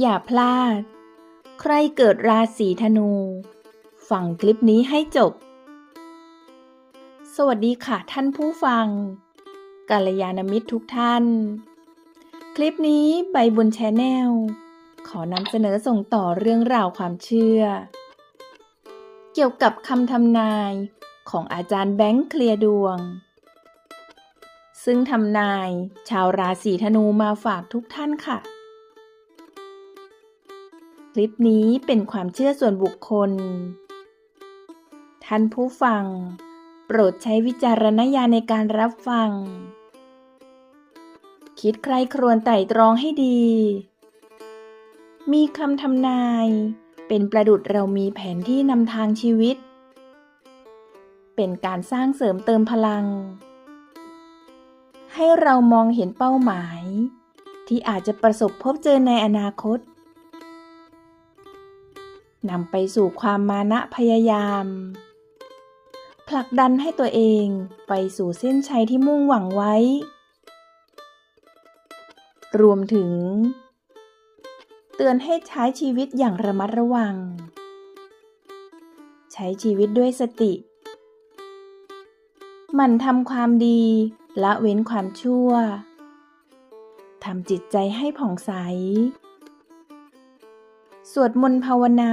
อย่าพลาด ใครเกิดราศีธนู ฟังคลิปนี้ให้จบ สวัสดีค่ะท่านผู้ฟังกัลยาณมิตรทุกท่าน คลิปนี้ใบบุญแชนแนลขอนำเสนอส่งต่อเรื่องราวความเชื่อ เกี่ยวกับคำทำนายของอาจารย์แบงค์เคลียร์ดวง ซึ่งทำนายชาวราศีธนูมาฝากทุกท่านค่ะ ลิปนี้เป็นความเชื่อส่วนบุคคล ท่านผู้ฟัง โปรดใช้วิจารณญาณในการรับฟัง คิดใครครวญไต่ตรองให้ดี มีคำทำนาย เป็นประดุดเรามีแผนที่นำทางชีวิต เป็นการสร้างเสริมเติมพลัง ให้เรามองเห็นเป้าหมายที่อาจจะประสบพบเจอในอนาคต นำไปสู่ความมานะพยายาม ผลักดันให้ตัวเองไปสู่เส้นชัยที่มุ่งหวังไว้ รวมถึง เตือนให้ใช้ชีวิตอย่างระมัดระวัง ใช้ชีวิตด้วยสติ หมั่นทำความดีละเว้นความชั่วทำจิตใจให้ผ่องใส สวดมนต์ภาวนา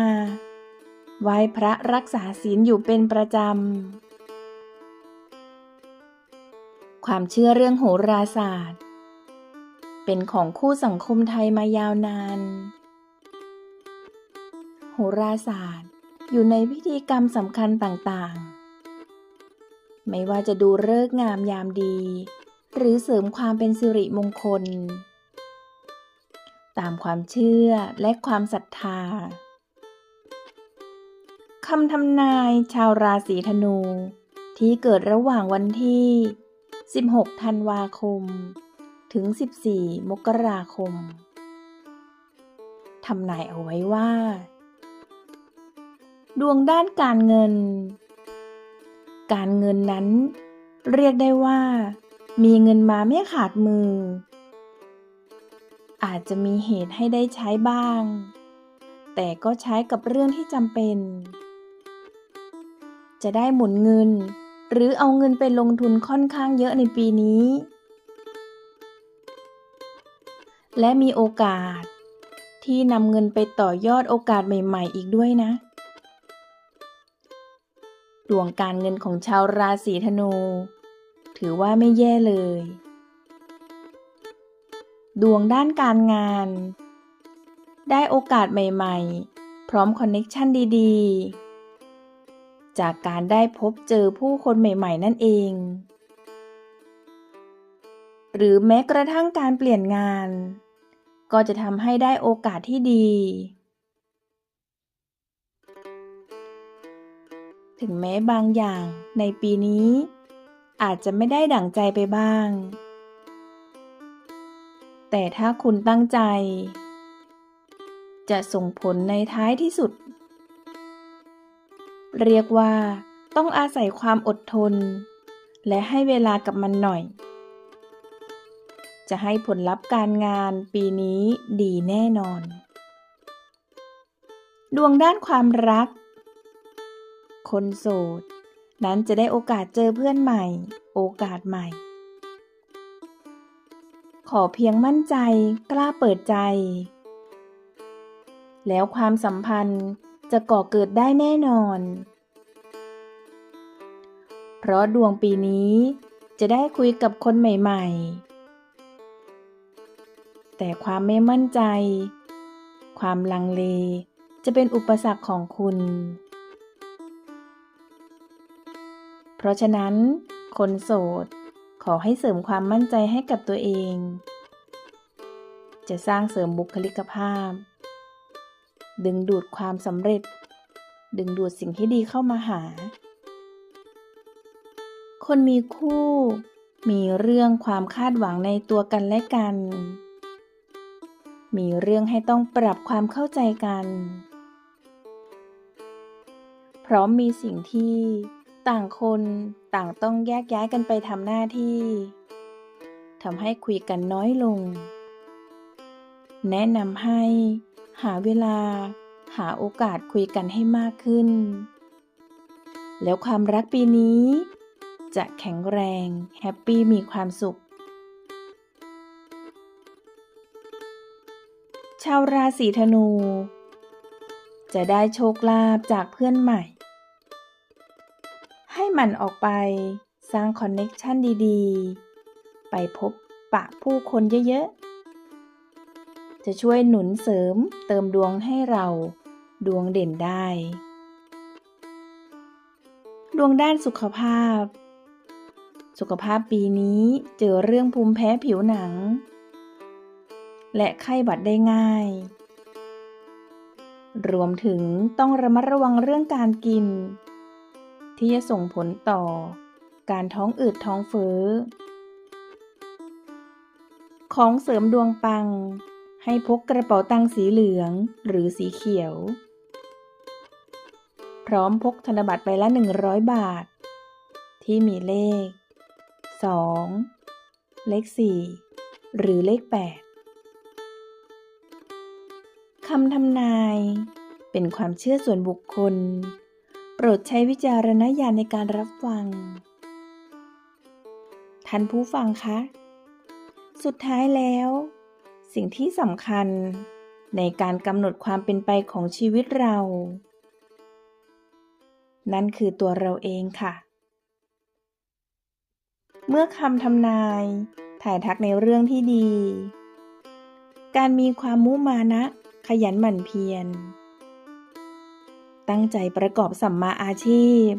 ไหว้พระรักษาศีลอยู่เป็นประจำ ความเชื่อเรื่องโหราศาสตร์ เป็นของคู่สังคมไทยมายาวนาน โหราศาสตร์อยู่ในพิธีกรรมสำคัญต่างๆไม่ว่าจะดูเลิกงามยามดี หรือเสริมความเป็นสิริมงคล ตามความเชื่อและความศรัทธาคำทำนายชาวราศีธนู ที่เกิดระหว่างวันที่ 16 ธันวาคม ถึง 14 มกราคม ทำนายเอาไว้ว่า ดวงด้านการเงิน การเงินนั้นเรียกได้ว่า มีเงินมาไม่ขาดมือ อาจจะมีเหตุให้ได้ใช้บ้าง แต่ก็ใช้กับเรื่องที่จำเป็น จะได้หมุนเงิน หรือเอาเงินไปลงทุนค่อนข้างเยอะในปีนี้ และมีโอกาสที่นำเงินไปต่อยอดโอกาสใหม่ ๆ อีกด้วยนะ ดวงการเงินของชาวราศีธนู ถือว่าไม่แย่เลย ดวงด้านการงาน ได้โอกาสใหม่ ๆ พร้อมคอนเน็กชันดีๆ จากการได้พบเจอผู้คนใหม่ ๆ นั่นเอง หรือแม้กระทั่งการเปลี่ยนงาน ก็จะทำให้ได้โอกาสที่ดี ถึงแม้บางอย่างในปีนี้อาจจะไม่ได้ดั่งใจไปบ้าง แต่ถ้าคุณตั้งใจ จะส่งผลในท้ายที่สุด เรียกว่าต้องอาศัยความอดทน และให้เวลากับมันหน่อย จะให้ผลลัพธ์การงานปีนี้ดีแน่นอน ดวงด้านความรัก คนโสด นั้นจะได้โอกาสเจอเพื่อนใหม่ โอกาสใหม่ ขอเพียงมั่นใจกล้าเปิดใจ แล้วความสัมพันธ์จะก่อเกิดได้แน่นอน เพราะดวงปีนี้จะได้คุยกับคนใหม่ ๆ แต่ความไม่มั่นใจ ความลังเลจะเป็นอุปสรรคของคุณ เพราะฉะนั้น คนโสด ขอให้เสริมความมั่นใจให้กับตัวเอง จะสร้างเสริมบุคลิกภาพ ดึงดูดความสำเร็จ ดึงดูดสิ่งที่ดีเข้ามาหา คนมีคู่ มีเรื่องความคาดหวังในตัวกันและกัน มีเรื่องให้ต้องปรับความเข้าใจกัน พร้อมมีสิ่งที่ ต่างคนต่างต้องแยกย้ายกันไปทำหน้าที่ทำให้คุยกันน้อยลง แนะนำให้หาเวลา หาโอกาสคุยกันให้มากขึ้น แล้วความรักปีนี้ จะแข็งแรง แฮปปี้มีความสุข ชาวราศีธนู จะได้โชคลาภจากเพื่อนใหม่ ห้มันออกไป สร้างคอนเน็กชันดีๆ ไปพบปะผู้คนเยอะๆ จะช่วยหนุนเสริมเติมดวงให้เราดวงเด่นได้ ดวงด้านสุขภาพ สุขภาพปีนี้เจอเรื่องภูมิแพ้ผิวหนัง และไข้หวัดได้ง่าย รวมถึงต้องระมัดระวังเรื่องการกิน ที่จะส่งผลต่อ การท้องอืดท้องเฟ้อ ของเสริมดวงปัง ให้พกกระเป๋าตังค์สีเหลืองหรือสีเขียว พร้อมพกธนบัตรใบละ 100 บาท ที่มีเลข 2 เลข 4 หรือเลข 8คำทำนายเป็นความเชื่อส่วนบุคคล โปรดใช้วิจารณญาณในการรับฟัง ท่านผู้ฟังคะ สุดท้ายแล้ว สิ่งที่สำคัญในการกำหนดความเป็นไปของชีวิตเรา นั่นคือตัวเราเองค่ะ เมื่อคำทำนาย ถ่ายทักในเรื่องที่ดี การมีความมุมานะ ขยันหมั่นเพียร ตั้งใจประกอบสัมมาอาชีพ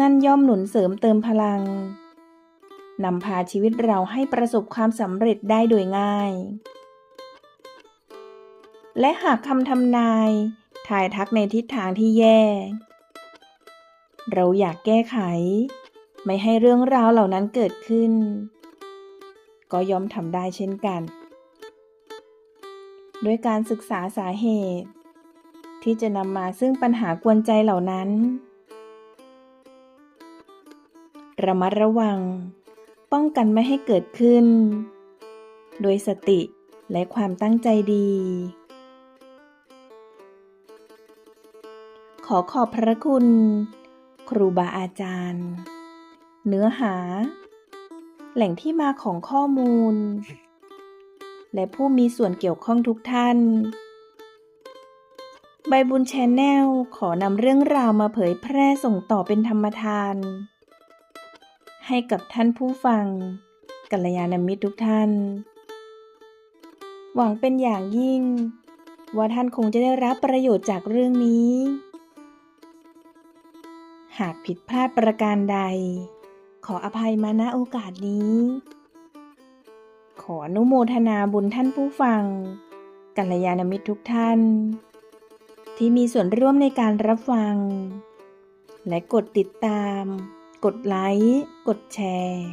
นั่นย่อมหนุนเสริมเติมพลังนำพาชีวิตเราให้ประสบความสำเร็จได้โดยง่าย และหากคำทำนายถ่ายทักในทิศทางที่แย่ เราอยากแก้ไข ไม่ให้เรื่องราวเหล่านั้นเกิดขึ้น ก็ย่อมทำได้เช่นกัน ด้วยการศึกษาสาเหตุ ที่จะนำมาซึ่งปัญหากวนใจเหล่านั้น ระมัดระวัง ป้องกันไม่ให้เกิดขึ้น โดยสติและความตั้งใจดี ขอขอบพระคุณ ครูบาอาจารย์ เนื้อหา แหล่งที่มาของข้อมูล และผู้มีส่วนเกี่ยวข้องทุกท่าน ใบบุญแชนแนลขอนำเรื่องราวมาเผยแพร่ส่งต่อเป็นธรรมทาน ให้กับท่านผู้ฟัง กัลยาณมิตรทุกท่าน หวังเป็นอย่างยิ่ง ว่าท่านคงจะได้รับประโยชน์จากเรื่องนี้ หากผิดพลาดประการใด ขออภัยมาณโอกาสนี้ ขออนุโมทนาบุญท่านผู้ฟัง กัลยาณมิตรทุกท่าน ที่มีส่วนร่วมในการรับฟัง และกดติดตาม กดไลค์ กดแชร์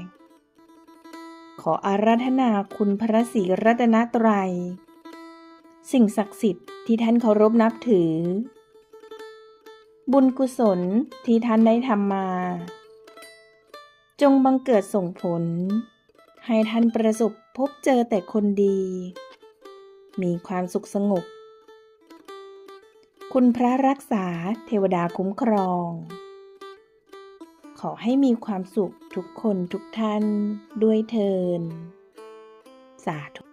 ขออาราธนาคุณพระศรีรัตนตรัย สิ่งศักดิ์สิทธิ์ที่ท่านเคารพนับถือ บุญกุศลที่ท่านได้ทำมา จงบังเกิดส่งผล ให้ท่านประสบพบเจอแต่คนดี มีความสุขสงบ คุณพระรักษาเทวดาคุ้มครอง ขอให้มีความสุขทุกคนทุกท่านด้วยเทินสาธุ